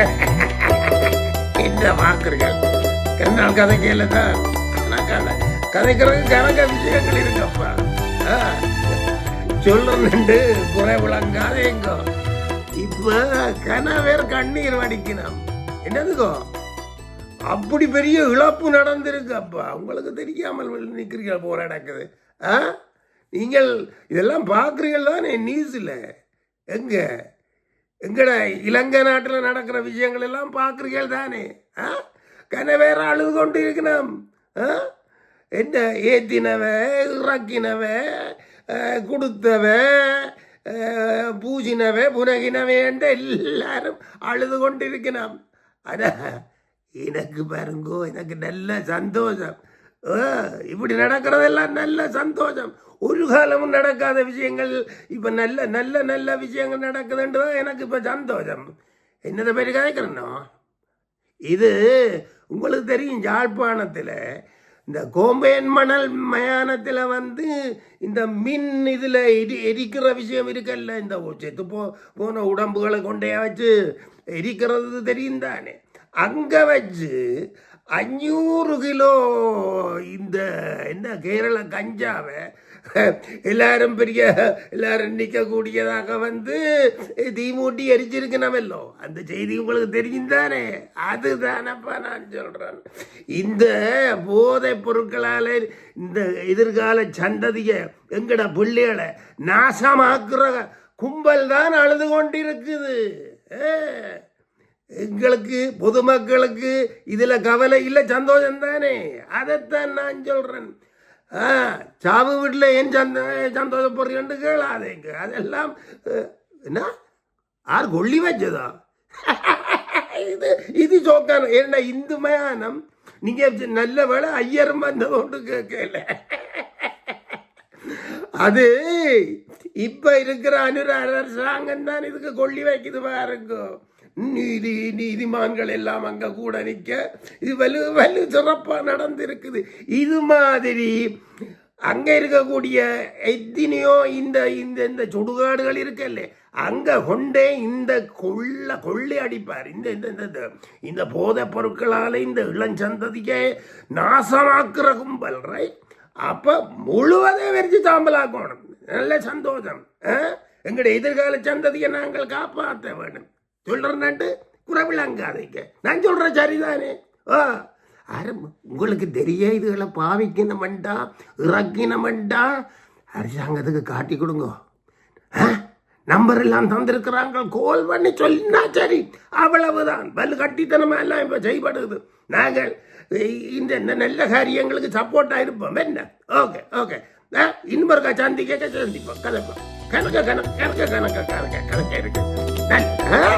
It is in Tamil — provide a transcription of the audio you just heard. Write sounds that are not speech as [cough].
[laughs] இந்த வாக்குறுகள் கண்ணால் கதைக்கல தான் கதை கதைக்கிறதுக்கு கணக்க விஷயங்கள் இருக்கப்பா. ஆ. குறை விளங்காத எங்கோ இப்ப கணவர் கண்ணீர் வடிக்கணும். என்னதுக்கோ? அப்படி பெரிய இழப்பு நடந்திருக்கு அப்பா உங்களுக்கு தெரியாமல் நிற்கிறீர்கள் போல நடக்குது. ஆ? நீங்கள் இதெல்லாம் பார்க்குறீங்கள் தானே நியூஸில் எங்க? எங்கட இலங்கை நாட்டில் நடக்கிற விஷயங்கள் எல்லாம் பார்க்குறீர்கள் தானே? ஆ? கனவேற அழுது கொண்டு இருக்கணும் ஆ? என்ன ஏத்தினவ இறக்கினவ கொடுத்தவ பூஜினவ பூசினவ எல்லாரும் அழுது கொண்டு இருக்கணும் ஆனால் எனக்கு பாருங்கோ எனக்கு நல்ல சந்தோஷம். இப்படி நடக்கிறதெல்லாம் நல்ல சந்தோஷம். ஒரு காலமும் நடக்காத விஷயங்கள் இப்போ நல்ல நல்ல நல்ல விஷயங்கள் நடக்குதுன்றது எனக்கு இப்போ சந்தோஷம். என்னதை பற்றி கதைக்கிறனோ இது உங்களுக்கு தெரியும் யாழ்ப்பாணத்தில் இந்த கோம்பேன் மணல் மயானத்தில் வந்து இந்த மின் இதில் எரி எரிக்கிற விஷயம் இருக்குல்ல இந்த செத்து போ போன உடம்புகளை கொண்டே வச்சு எரிக்கிறது தெரியும் தானே அங்கே வச்சு அஞ்சூறு கிலோ இந்த என்ன கேரள கஞ்சாவை எல்லாரும் பெரிய எல்லாரும் நிற்கக்கூடியதாக வந்து தீமூட்டி எரிச்சிருக்கணமல்லோ அந்த செய்தி உங்களுக்கு தெரிஞ்சுதானே அதுதானப்பா நான் சொல்கிறேன் இந்த போதைப் பொருட்களால் இந்த எதிர்கால சந்ததியை எங்கட பிள்ளைகளை நாசமாக்குற கும்பல் தான் அழுது கொண்டிருக்குது. ஏ. எங்களுக்கு பொதுமக்களுக்கு இதில் கவலை இல்லை சந்தோஷம் தானே? அதைத்தான் நான் சொல்கிறேன் ஆ சாவு வீட்டில் ஏன் சந்த சந்தோஷப்படுறீன்னு கேளாதேங்க அதெல்லாம் என்ன? யார் கொள்ளி வச்சதா? இது இது சோக்கான ஏன்னா இந்து மயானம் நீங்கள் நல்ல வேலை ஐயரும் வந்ததோண்டு கேட்கல. அது இப்ப இருக்கிற அனுர அரசாங்கம் தான் இதுக்கு கொள்ளி வைக்குது பாருங்க. நீதி நீதிமான்கள் எல்லாம் அங்க கூட நிக்க. இது வலு வலு சிறப்பா நடந்திருக்குது. இது மாதிரி அங்க இருக்கக்கூடிய எத்தினையோ இந்த இந்த இந்த சுடுகாடுகள் இருக்கல்ல அங்க கொண்டே இந்த கொள்ள கொள்ளை அடிப்பார். இந்த இந்த இந்த இந்த- போதைப் பொருட்களால இந்த இளஞ்சந்ததியை நாசமாக்குற கும்பல் ரைட் அப்ப முழுவதே வெறிச்சு சாம்பலாக்கணும் நல்ல சந்தோஷம் ஆ? எங்களுடைய எதிர்கால சந்ததியை நாங்கள் காப்பாற்ற வேண்டும். சொல்றேன்ட்டு குறவிலங்காதைக்க நான் சொல்றேன் சரிதானே? ஆ. அரை உங்களுக்கு தெரிய இதுகளை பாவிக்கணுமெண்டா? இறக்கினமெண்டா அரசாங்கத்துக்கு காட்டி கொடுங்க. நம்பர் எல்லாம் தந்திருக்கிறாங்க. கோல் பண்ணி சொல்லினா சரி. அவ்வளவுதான். பல்லு கட்டித்தனமா எல்லாம் இப்ப செய்யப்படுது. நாங்கள் இந்த இந்த நல்ல காரியங்களுக்கு சப்போர்ட்டாக இருப்போம். என்ன? Okay okay. இன்னொருக்கா சந்திக்க சந்திப்போம். கலப்போம் கணக்க கணக்கு கணக்க கணக்க கணக்க கணக்க இருக்கு நல்ல,